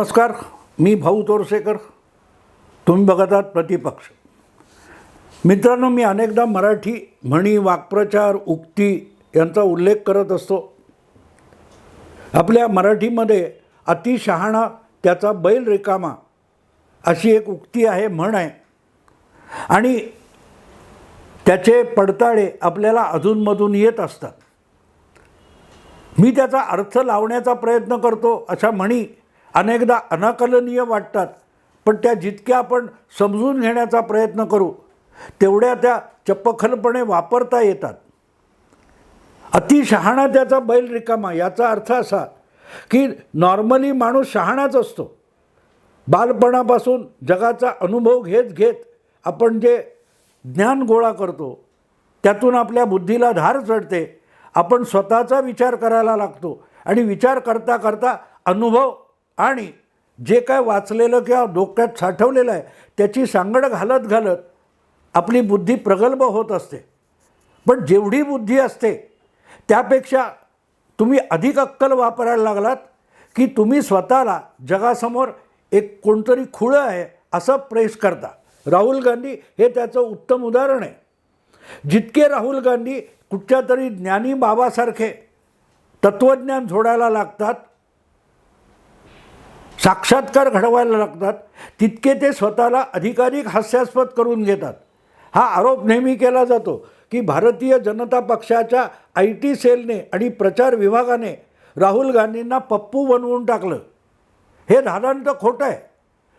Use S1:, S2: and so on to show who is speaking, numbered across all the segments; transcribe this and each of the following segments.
S1: नमस्कार मी भाऊ तोरसेकर. तुम्ही बघत आहात प्रतिपक्ष. मित्रांनो मी अनेकदा मराठी म्हणी वाक्प्रचार उक्ती यांचा उल्लेख करत असतो. आपल्या मराठीमध्ये अतिशहाणा त्याचा बैल रिकामा अशी एक उक्ती आहे म्हण आहे. आणि त्याचे पडताळे आपल्याला अधूनमधून येत असतात. मी त्याचा अर्थ लावण्याचा प्रयत्न करतो अशा म्हणी अनेकदा अनाकलनीय वाटतात. पण त्या जितक्या आपण समजून घेण्याचा प्रयत्न करू तेवढ्या त्या चपखलपणे वापरता येतात. अतिशहाणा त्याचा बैल रिकामा याचा अर्थ असा की नॉर्मली माणूस शहाणाच असतो. बालपणापासून जगाचा अनुभव घेत घेत आपण जे ज्ञान गोळा करतो त्यातून आपल्या बुद्धीला धार चढते. आपण स्वतःचा विचार करायला लागतो आणि विचार करता करता अनुभव आणि जे काय वाचलेलं किंवा डोक्यात साठवलेलं आहे त्याची सांगड घालत घालत आपली बुद्धी प्रगल्भ होत असते. पण जेवढी बुद्धी असते त्यापेक्षा तुम्ही अधिक अक्कल वापरायला लागलात की तुम्ही स्वतःला जगासमोर एक कोणतरी खुळं आहे असं प्रेस करता. राहुल गांधी हे त्याचं उत्तम उदाहरण आहे. जितके राहुल गांधी कुठच्या तरी ज्ञानी बाबासारखे तत्त्वज्ञान जोडायला लागतात साक्षात्कार घडवायला लागतात तितके ते स्वतःला अधिकाधिक हास्यास्पद करून घेतात. हा आरोप नेहमी केला जातो की भारतीय जनता पक्षाच्या आय टी सेलने आणि प्रचार विभागाने राहुल गांधींना पप्पू बनवून टाकलं. हे धादांत खोटं आहे.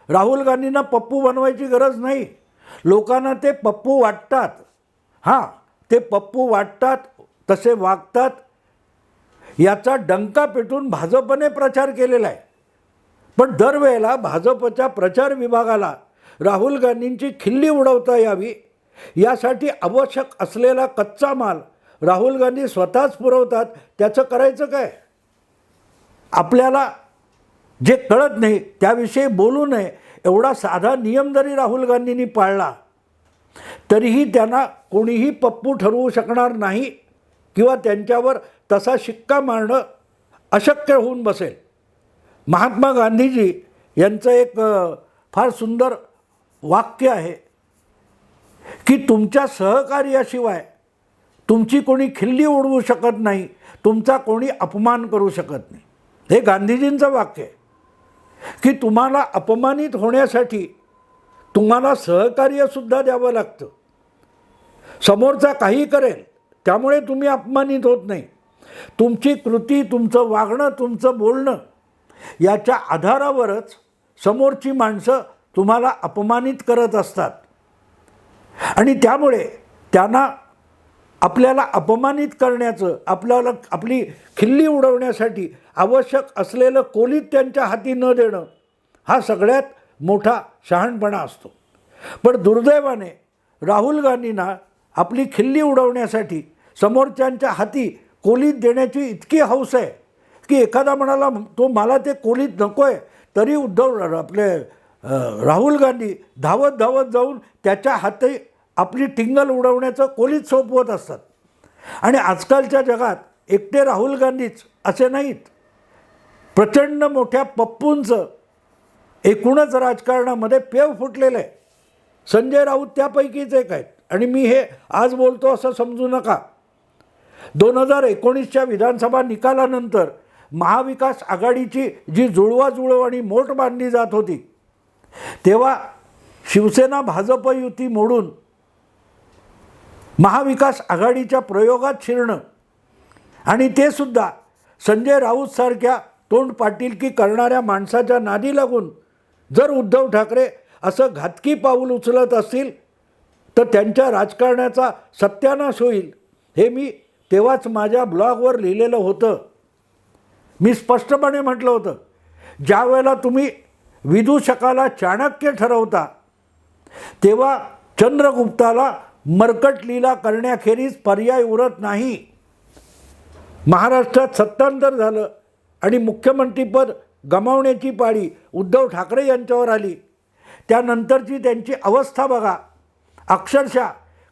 S1: राहुल गांधींना पप्पू बनवायची गरज नाही. लोकांना ते पप्पू वाटतात. हां ते पप्पू वाटतात तसे वागतात. याचा डंका पेटून भाजपने प्रचार केलेला आहे. पण दरवेळेला भाजपच्या प्रचार विभागाला राहुल गांधींची खिल्ली उडवता यावी यासाठी आवश्यक असलेला कच्चा माल राहुल गांधी स्वतःच पुरवतात त्याचं करायचं काय? आपल्याला जे कळत नाही त्याविषयी बोलू नये एवढा साधा नियम जरी राहुल गांधींनी पाळला तरीही त्यांना कोणीही पप्पू ठरवू शकणार नाही किंवा त्यांच्यावर तसा शिक्का मारणं अशक्य होऊन बसेल. महात्मा गांधीजी यांचं एक फार सुंदर वाक्य आहे की तुमच्या सहकार्याशिवाय तुमची कोणी खिल्ली उडवू शकत नाही तुमचा कोणी अपमान करू शकत नाही. हे गांधीजींचं वाक्य आहे. की तुम्हाला अपमानित होण्यासाठी तुम्हाला सहकार्यसुद्धा द्यावं लागतं. समोरचा काही करेल त्यामुळे तुम्ही अपमानित होत नाही. तुमची कृती तुमचं वागणं तुमचं बोलणं याच्या आधारावरच समोरची माणसं तुम्हाला अपमानित करत असतात. आणि त्यामुळे त्यांना आपल्याला अपमानित करण्याचं आपल्याला आपली खिल्ली उडवण्यासाठी आवश्यक असलेलं कोलीत त्यांच्या हाती न देणं हा सगळ्यात मोठा शहाणपणा असतो. पण दुर्दैवाने राहुल गांधींना आपली खिल्ली उडवण्यासाठी समोरच्यांच्या हाती कोलीत देण्याची इतकी हौस आहे की एखादा म्हणाला तो मला ते कोलीत नको आहे तरी उद्धव आपले राहुल गांधी धावत धावत जाऊन त्याच्या हाती आपली टिंगल उडवण्याचं कोलीत सोपवत असतात. आणि आजकालच्या जगात एकटे राहुल गांधीच असे नाहीत. प्रचंड मोठ्या पप्पूंचं एकूणच राजकारणामध्ये पेव फुटलेलं आहे. संजय राऊत त्यापैकीच एक आहेत. आणि मी हे आज बोलतो असं समजू नका. दोन हजार एकोणीसच्या विधानसभा निकालानंतर महाविकास आघाडीची जी जुळवाजुळव आणि मोठ बांधली जात होती तेव्हा शिवसेना भाजप युती मोडून महाविकास आघाडीच्या प्रयोगात शिरणं आणि ते सुद्धा संजय राऊतसारख्या तोंड पाटीलकी करणाऱ्या माणसाच्या नादी लागून जर उद्धव ठाकरे असं घातकी पाऊल उचलत असतील तर त्यांच्या राजकारणाचा सत्यानाश होईल हे मी तेव्हाच माझ्या ब्लॉगवर लिहिलेलं होतं. मी स्पष्टपणे म्हटलं होतं ज्या वेळेला तुम्ही विदूषकाला चाणक्य ठरवता तेव्हा चंद्रगुप्ताला मरकट लीला करण्याखेरीज पर्याय उरत नाही. महाराष्ट्रात सत्तांतर झालं आणि मुख्यमंत्रीपद गमावण्याची पाळी उद्धव ठाकरे यांच्यावर आली. त्यानंतरची त्यांची अवस्था बघा. अक्षरशः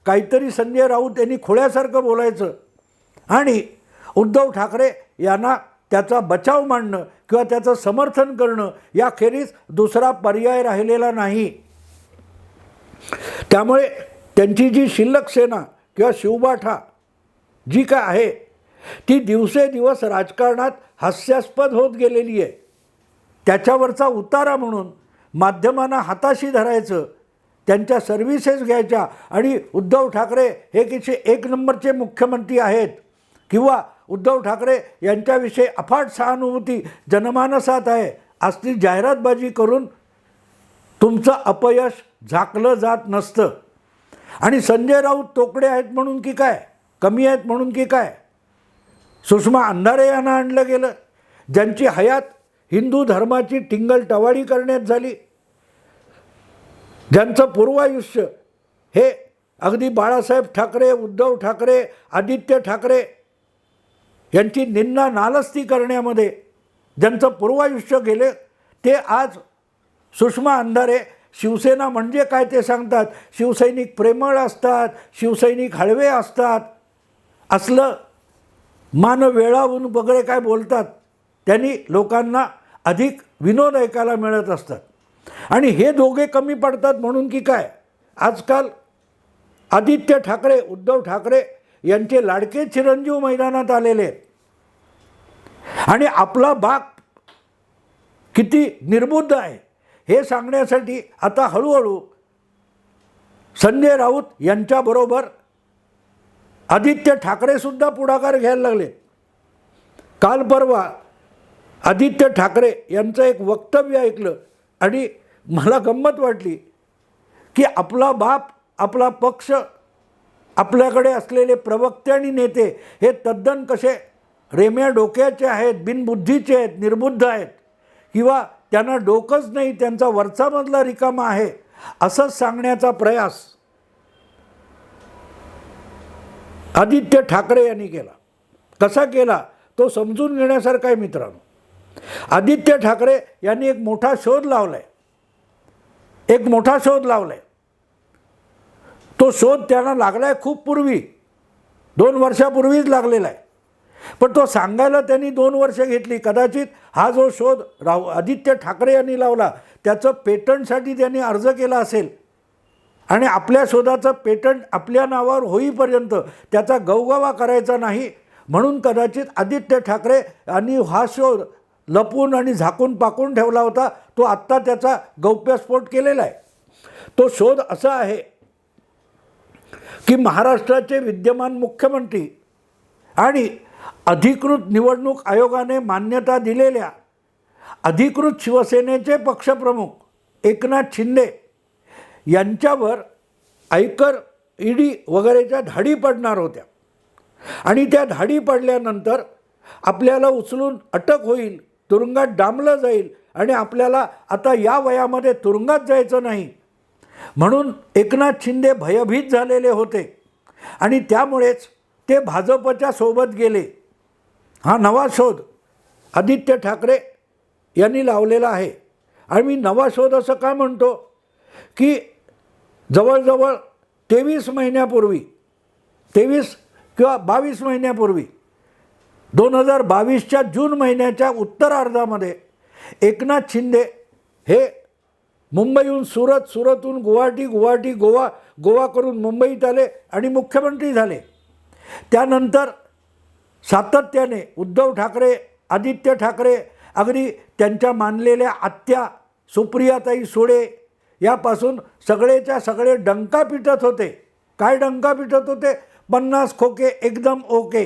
S1: काहीतरी संजय राऊत यांनी खोळ्यासारखं बोलायचं आणि उद्धव ठाकरे यांना त्याचा बचाव मांडणं किंवा त्याचं समर्थन करणं याखेरीज दुसरा पर्याय राहिलेला नाही. त्यामुळे त्यांची जी शिल्लक सेना किंवा शिवबाठा जी काय आहे ती दिवसेदिवस राजकारणात हास्यास्पद होत गेलेली आहे. त्याच्यावरचा उतारा म्हणून माध्यमांना हाताशी धरायचं त्यांच्या सर्व्हिसेस घ्यायच्या आणि उद्धव ठाकरे हे किती एक नंबरचे मुख्यमंत्री आहेत किंवा उद्धव ठाकरे यांच्याविषयी अफाट सहानुभूती जनमानसात आहे. असली जाहिरातबाजी करून तुमचं अपयश झाकलं जात नसतं. आणि संजय राऊत तोकडे आहेत म्हणून की काय? कमी आहेत म्हणून की काय? सुषमा अंधारे यांना आणलं गेलं. ज्यांची हयात हिंदू धर्माची टिंगल टवाळी करण्यात झाली. ज्यांचं पूर्वायुष्य हे अगदी बाळासाहेब ठाकरे उद्धव ठाकरे आदित्य ठाकरे यांची निंदा नालस्ती करण्यामध्ये ज्यांचं पूर्वायुष्य गेले ते आज सुषमा अंधारे शिवसेना म्हणजे काय ते सांगतात? शिवसैनिक प्रेमळ असतात शिवसैनिक हळवे असतात. असलं मान वेळावून वगैरे काय बोलतात त्यांनी लोकांना अधिक विनोद ऐकायला मिळत असतात. आणि हे दोघे कमी पडतात म्हणून की काय? आजकाल आदित्य ठाकरे उद्धव ठाकरे यांचे लाडके चिरंजीव मैदानात आलेले आहेत. आणि आपला बाग किती निर्बुद्ध आहे हे सांगण्यासाठी आता हळूहळू संजय राऊत यांच्याबरोबर आदित्य ठाकरेसुद्धा पुढाकार घ्यायला लागले काल परवा आदित्य ठाकरे यांचं एक वक्तव्य ऐकलं आणि मला गंमत वाटली की आपला बाप आपला पक्ष आपल्याकडे असलेले प्रवक्ते आणि नेते हे तद्दन कसे रेम्या डोक्याचे आहेत बिनबुद्धीचे आहेत निर्बुद्ध आहेत किंवा त्यांना डोकंच नाही त्यांचा वरचामधला रिकामा आहे असंच सांगण्याचा प्रयास आदित्य ठाकरे यांनी केला. कसा केला? तो समजून घेण्यासारखा आहे मित्रांनो. आदित्य ठाकरे यांनी एक मोठा शोध लावला आहे एक मोठा शोध लावला आहे तो शोध त्यांना लागला आहे खूप पूर्वी. दोन वर्षापूर्वीच लागलेला आहे पण तो सांगायला त्यांनी दोन वर्ष घेतली. कदाचित हा जो शोध राव आदित्य ठाकरे यांनी लावला त्याचं पेटंटसाठी त्यांनी अर्ज केला असेल. आणि आपल्या शोधाचं पेटंट आपल्या नावावर होईपर्यंत त्याचा गवगवा करायचा नाही. म्हणून कदाचित आदित्य ठाकरे यांनी हा शोध लपून आणि झाकून पाकून ठेवला होता. तो आत्ता त्याचा गौप्यस्फोट केलेला आहे. तो शोध असा आहे की महाराष्ट्राचे विद्यमान मुख्यमंत्री आणि अधिकृत निवडणूक आयोगाने मान्यता दिलेल्या अधिकृत शिवसेनेचे पक्षप्रमुख एकनाथ शिंदे यांच्यावर आयकर ईडी वगैरेच्या धाडी पडणार होत्या. आणि त्या धाडी पडल्यानंतर आपल्याला उचलून अटक होईल तुरुंगात डांबलं जाईल आणि आपल्याला आता या वयामध्ये तुरुंगात जायचं नाही. म्हणून एकनाथ शिंदे भयभीत झालेले होते. आणि त्यामुळेच ते भाजपच्या सोबत गेले. हा नवा शोध आदित्य ठाकरे यांनी लावलेला आहे. आणि मी नवा शोध असं का म्हणतो? की जवळजवळ तेवीस महिन्यापूर्वी तेवीस किंवा बावीस महिन्यापूर्वी दोन हजार बावीसच्या जून महिन्याच्या उत्तरार्धामध्ये एकनाथ शिंदे हे मुंबईहून सुरत सुरतहून गुवाहाटी गुवाहाटी गोवा गोवा करून मुंबईत आले आणि मुख्यमंत्री झाले. त्यानंतर सातत्याने उद्धव ठाकरे आदित्य ठाकरे अगदी त्यांच्या मानलेल्या आत्या सुप्रियाताई सुळे यापासून सगळेच्या सगळे डंका पिटत होते. काय डंका पिटत होते? पन्नास खोके एकदम ओके.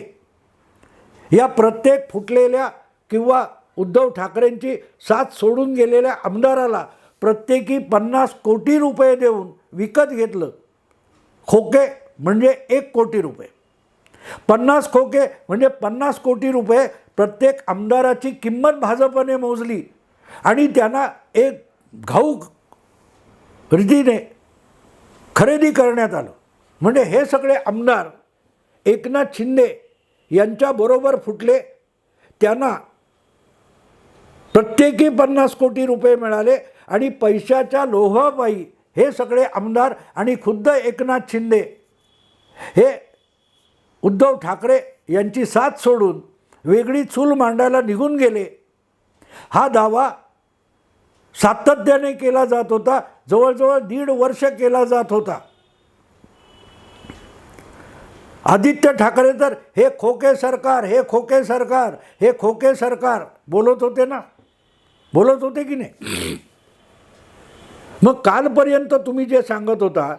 S1: या प्रत्येक फुटलेल्या किंवा उद्धव ठाकरेंची साथ सोडून गेलेल्या आमदाराला प्रत्येकी पन्नास कोटी रुपये देऊन विकत घेतलं. खोके म्हणजे एक कोटी रुपये. पन्नास खोके म्हणजे पन्नास कोटी रुपये प्रत्येक आमदाराची किंमत भाजपने मोजली. आणि त्यांना एक घाऊक रीतीने खरेदी करण्यात आलं. म्हणजे हे सगळे आमदार एकनाथ शिंदे यांच्याबरोबर फुटले. त्यांना प्रत्येकी पन्नास कोटी रुपये मिळाले. आणि पैशाच्या लोभापायी हे सगळे आमदार आणि खुद्द एकनाथ शिंदे हे उद्धव ठाकरे यांची साथ सोडून वेगळी चूल मांडायला निघून गेले. हा दावा सातत्याने केला जात होता जवळजवळ दीड वर्ष केला जात होता. आदित्य ठाकरे तर हे खोके सरकार हे खोके सरकार हे खोके सरकार बोलत होते ना? बोलत होते की नाही? मग कालपर्यंत तुम्ही जे सांगत होता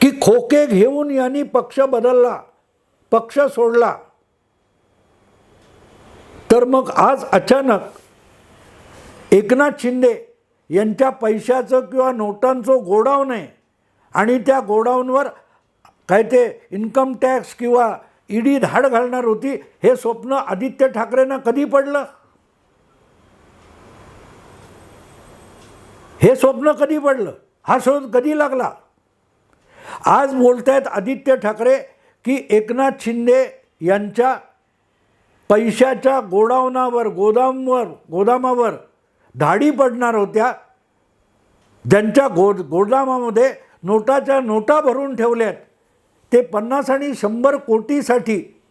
S1: की खोके घेऊन यांनी पक्ष बदलला पक्ष सोडला तर मग आज अचानक एकनाथ शिंदे यांच्या पैशाचं किंवा नोटांचं गोडाऊन आहे आणि त्या गोडाऊनवर काय ते इन्कम टॅक्स किंवा ईडी धाड घालणार होती हे स्वप्न आदित्य ठाकरेंना कधी पडलं? हे स्वप्न कधी पडलं? हा शोध कधी लागला? आज बोलतायत आदित्य ठाकरे की एकनाथ शिंदे यांच्या पैशाच्या गोडावनावर गोदामवर गोदामावर धाडी पडणार होत्या. ज्यांच्या गो गोदामामध्ये नोटाच्या नोटा भरून ठेवल्यात. ते पन्नास आणि शंभर कोटीसाठी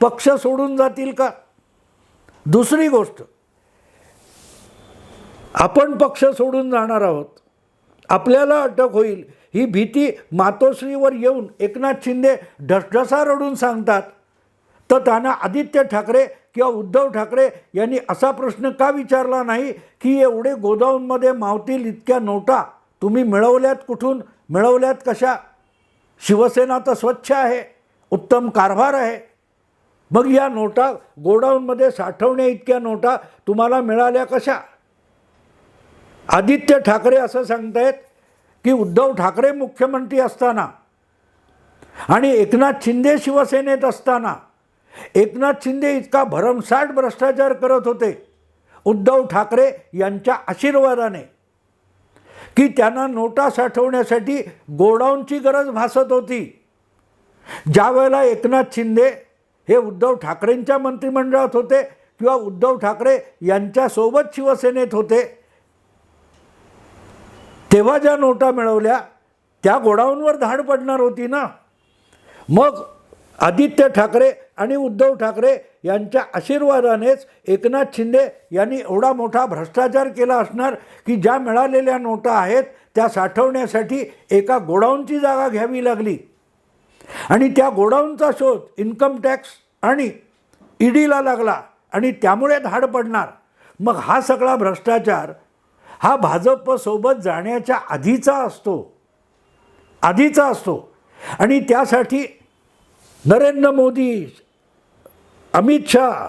S1: पक्ष सोडून जातील का? दुसरी गोष्ट आपण पक्ष सोडून जाणार आहोत. आपल्याला अटक होईल. ही भीती मातोश्रीवर येऊन एकनाथ शिंदे ढसढसा रडून सांगतात. तर त्यांना आदित्य ठाकरे किंवा उद्धव ठाकरे यांनी असा प्रश्न का विचारला नाही की एवढे गोदाऊनमध्ये मावतील इतक्या नोटा? तुम्ही मिळवल्यात कुठून? मिळवल्यात कशा? शिवसेना तर स्वच्छ आहे. उत्तम कारभार आहे. मग या नोटा गोडाऊनमध्ये साठवण्या इतक्या नोटा तुम्हाला मिळाल्या कशा? आदित्य ठाकरे असं सांगतायत की उद्धव ठाकरे मुख्यमंत्री असताना आणि एकनाथ शिंदे शिवसेनेत असताना एकनाथ शिंदे इतका भरमसाठ भ्रष्टाचार करत होते. उद्धव ठाकरे यांच्या आशीर्वादाने की त्यांना नोटा साठवण्यासाठी गोडाऊनची गरज भासत होती. ज्या वेळेला एकनाथ शिंदे हे उद्धव ठाकरेंच्या मंत्रिमंडळात होते किंवा उद्धव ठाकरे यांच्यासोबत शिवसेनेत होते तेव्हा ज्या नोटा मिळवल्या त्या गोडाऊनवर धाड पडणार होती ना? मग आदित्य ठाकरे आणि उद्धव ठाकरे यांच्या आशीर्वादानेच एकनाथ शिंदे यांनी एवढा मोठा भ्रष्टाचार केला असणार की ज्या मिळालेल्या नोटा आहेत त्या साठवण्यासाठी एका गोडाऊनची जागा घ्यावी लागली. आणि त्या गोडाऊनचा शोध इन्कम टॅक्स आणि ईडीला लागला आणि त्यामुळे धाड पडणार. मग हा सगळा भ्रष्टाचार हा भाजपसोबत जाण्याच्या आधीचा असतो. आधीचा असतो. आणि त्यासाठी नरेंद्र मोदी अमित शहा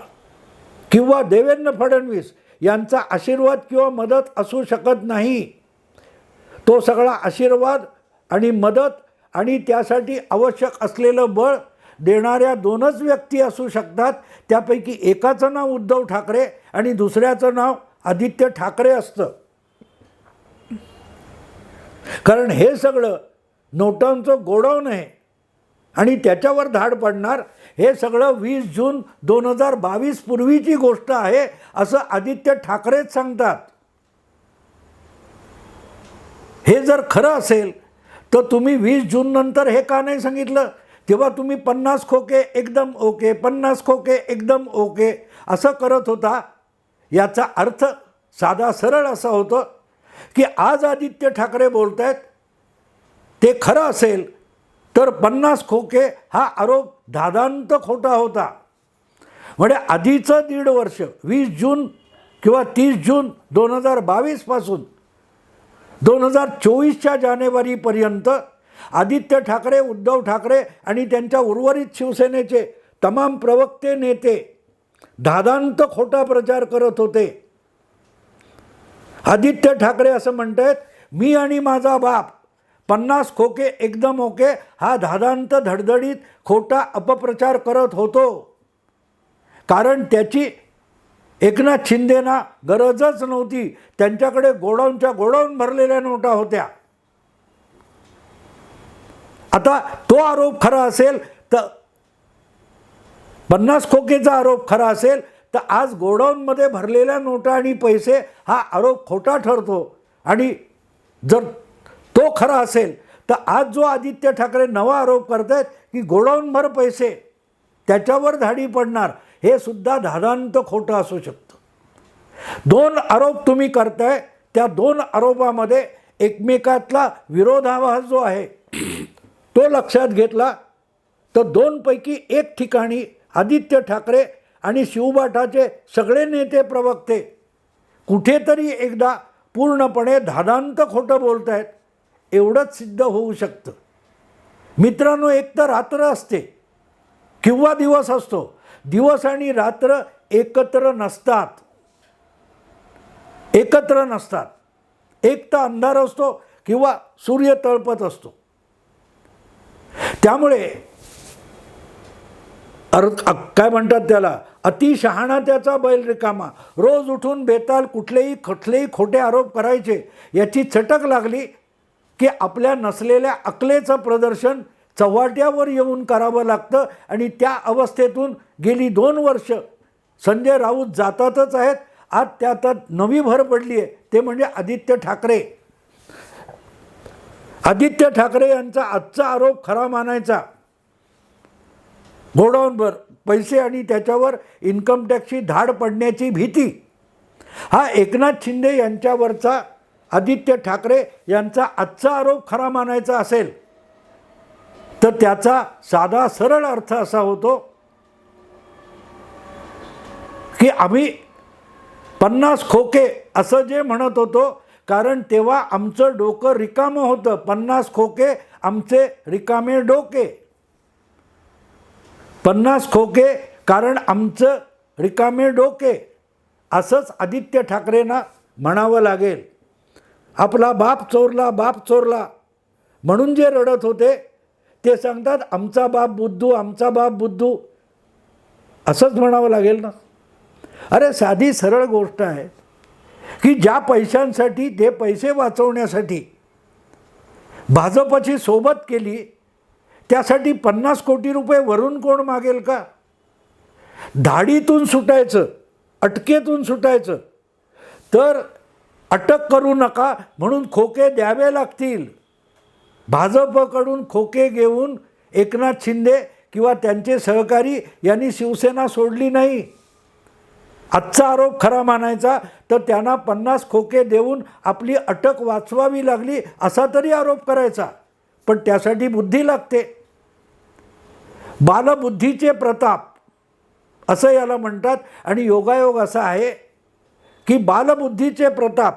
S1: किंवा देवेंद्र फडणवीस यांचा आशीर्वाद किंवा मदत असू शकत नाही. तो सगळा आशीर्वाद आणि मदत आणि त्यासाठी आवश्यक असलेलं बळ देणाऱ्या दोनच व्यक्ती असू शकतात. त्यापैकी एकाचं नाव उद्धव ठाकरे आणि दुसऱ्याचं नाव आदित्य ठाकरे असतं. कारण हे सगळं नोटांचं गोडाऊन आहे. आणि त्याच्यावर धाड पडणार हे सगळं वीस जून दोन हजार बावीस पूर्वीची गोष्ट आहे असं आदित्य ठाकरेच सांगतात. हे जर खरं असेल तर तुम्ही वीस जून नंतर हे का नाही सांगितलं? तेव्हा तुम्ही पन्नास खोके एकदम ओके पन्नास खोके एकदम ओके असं करत होता. याचा अर्थ साधा सरळ असा होतं की आज आदित्य ठाकरे बोलत आहेत ते खरं असेल तर पन्नास खोके हा आरोप धादांत खोटा होता. म्हणजे आधीचं दीड वर्ष वीस जून किंवा तीस जून दोन हजार बावीसपासून दोन हजार चोवीसच्या जानेवारीपर्यंत आदित्य ठाकरे उद्धव ठाकरे आणि त्यांच्या उर्वरित शिवसेनेचे तमाम प्रवक्ते नेते धादांत खोटा प्रचार करत होते. आदित्य ठाकरे असं म्हणत आहेत मी आणि माझा बाप पन्नास खोके एकदम ओके हा धादांत धडधडीत खोटा अपप्रचार करत होतो. कारण त्याची एकनाथ शिंदेना गरजच नव्हती त्यांच्याकडे गोडाऊनच्या गोडाऊन भरलेल्या नोटा होत्या. आता तो आरोप खरा असेल तर पन्नास खोकेचा आरोप खरा असेल तर आज गोडाऊनमध्ये भरलेल्या नोटा आणि पैसे हा आरोप खोटा ठरतो. आणि जर तो खरा असेल तर आज जो आदित्य ठाकरे नवा आरोप करत आहेत की गोडाऊनभर पैसे त्याच्यावर धाडी पडणार हे सुद्धा धादांत खोटं असू शकतं. दोन आरोप तुम्ही करताय त्या दोन आरोपामध्ये एकमेकातला विरोधाभास जो आहे तो लक्षात घेतला. तर दोनपैकी एक ठिकाणी आदित्य ठाकरे आणि शिवबाठाचे सगळे नेते प्रवक्ते कुठेतरी एकदा पूर्णपणे धादांत खोटं बोलत आहेत एवढंच सिद्ध होऊ शकतं. मित्रांनो एक तर रात्र असते किंवा दिवस असतो. दिवस आणि रात्र एकत्र नसतात. एकत्र नसतात. एक तर अंधार असतो किंवा सूर्य तळपत असतो. त्यामुळे अर काय म्हणतात त्याला? अतिशहाणा त्याचा बैल रिकामा रोज उठून बेताल कुठलेही कुठलेही खोटे आरोप करायचे याची चटक लागली की आपल्या नसलेल्या अकलेचं प्रदर्शन चव्हाट्यावर येऊन करावं लागतं आणि त्या अवस्थेतून गेली दोन वर्ष संजय राऊत जातातच आहेत. आज त्यात नवी भर पडली आहे. ते म्हणजे आदित्य ठाकरे. आदित्य ठाकरे यांचा आजचा आरोप खरा मानायचा. गोडाऊनभर पैसे आणि त्याच्यावर इन्कम टॅक्सची धाड पडण्याची भीती. हा एकनाथ शिंदे यांच्यावरचा आदित्य ठाकरे यांचा आजचा आरोप खरा मानायचा असेल तर त्याचा साधा सरळ अर्थ असा होतो की आम्ही पन्नास खोके असं जे म्हणत होतो कारण तेव्हा आमचं डोकं रिकामं होतं. पन्नास खोके आमचे रिकामे डोके. पन्नास खोके कारण आमचं रिकामे डोके असंच आदित्य ठाकरेंना म्हणावं लागेल. आपला बाप चोरला बाप चोरला. म्हणून जे रडत होते ते सांगतात आमचा बाप बुद्धू आमचा बाप बुद्धू. असंच म्हणावं लागेल ना? अरे साधी सरळ गोष्ट आहे की ज्या पैशांसाठी ते पैसे वाचवण्यासाठी भाजपची सोबत केली त्यासाठी पन्नास कोटी रुपये वरून कोण मागेल का? धाडीतून सुटायचं अटकेतून सुटायचं. तर अटक करू नका म्हणून खोके द्यावे लागतील. भाजपकडून खोके घेऊन एकनाथ शिंदे किंवा त्यांचे सहकारी यांनी शिवसेना सोडली नाही. आजचा आरोप खरा मानायचा तर त्यांना पन्नास खोके देऊन आपली अटक वाचवावी लागली असा तरी आरोप करायचा. पण त्यासाठी बुद्धी लागते. बालबुद्धीचे प्रताप असं याला म्हणतात. आणि योगायोग असा आहे की बालबुद्धीचे प्रताप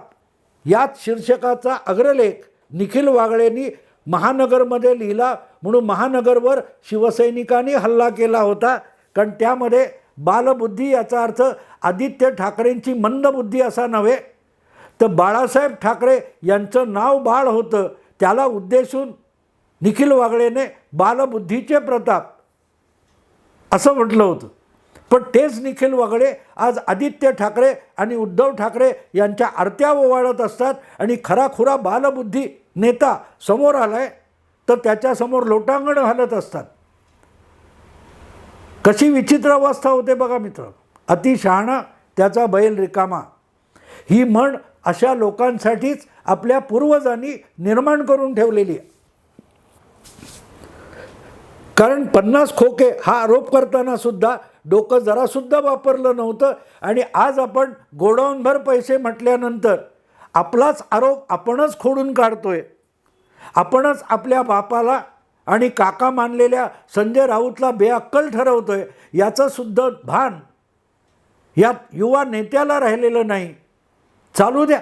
S1: याच शीर्षकाचा अग्रलेख निखिल वागळेंनी महानगरमध्ये लिहिला. म्हणून महानगरवर शिवसैनिकांनी हल्ला केला होता. कारण त्यामध्ये बालबुद्धी याचा अर्थ आदित्य ठाकरेंची मंदबुद्धी असा नव्हे. तर बाळासाहेब ठाकरे यांचं नाव बाळ होतं. त्याला उद्देशून निखिल वागळेने बालबुद्धीचे प्रताप असं म्हटलं होतं. पण तेच निखिल वागळे आज आदित्य ठाकरे आणि उद्धव ठाकरे यांच्या आरत्या ओवाळत असतात आणि खराखुरा बालबुद्धी नेता समोर आलाय तर त्याच्यासमोर लोटांगण घालत असतात. कशी विचित्र अवस्था होते बघा मित्र. अतिशहाणा त्याचा बैल रिकामा ही म्हण अशा लोकांसाठीच आपल्या पूर्वजांनी निर्माण करून ठेवलेली आहे. कारण पन्नास खोके हा आरोप करताना सुद्धा डोकं जरासुद्धा वापरलं नव्हतं. आणि आज आपण गोडाऊनभर पैसे म्हटल्यानंतर आपलाच आरोप आपणच खोडून काढतोय. आपणच आपल्या बापाला आणि काका मानलेल्या संजय राऊतला बेअक्कल ठरवतोय. याचं सुद्धा भान यात युवा नेत्याला राहिलेलं नाही. चालू द्या.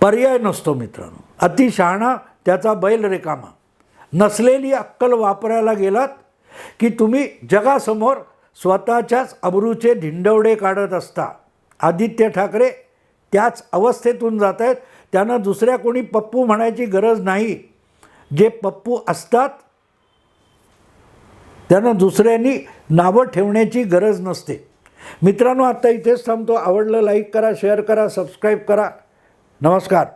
S1: पर्याय नसतो मित्रांनो. अतिशहाणा त्याचा बैल रिकामा नसलेली अक्कल वापरायला गेलात की तुम्ही जगासमोर स्वतःच्याच अब्रूचे ढिंडवडे काढत असता. आदित्य ठाकरे त्याच अवस्थेतून जात आहेत त्यांना दुसऱ्या कोणी पप्पू म्हणायची गरज नाही. जे पप्पू असतात त्यांना दुसऱ्यांनी नावं ठेवण्याची गरज नसते. मित्रांनो आत्ता इथेच थांबतो. आवडलं लाईक करा शेअर करा सबस्क्राईब करा. नमस्कार.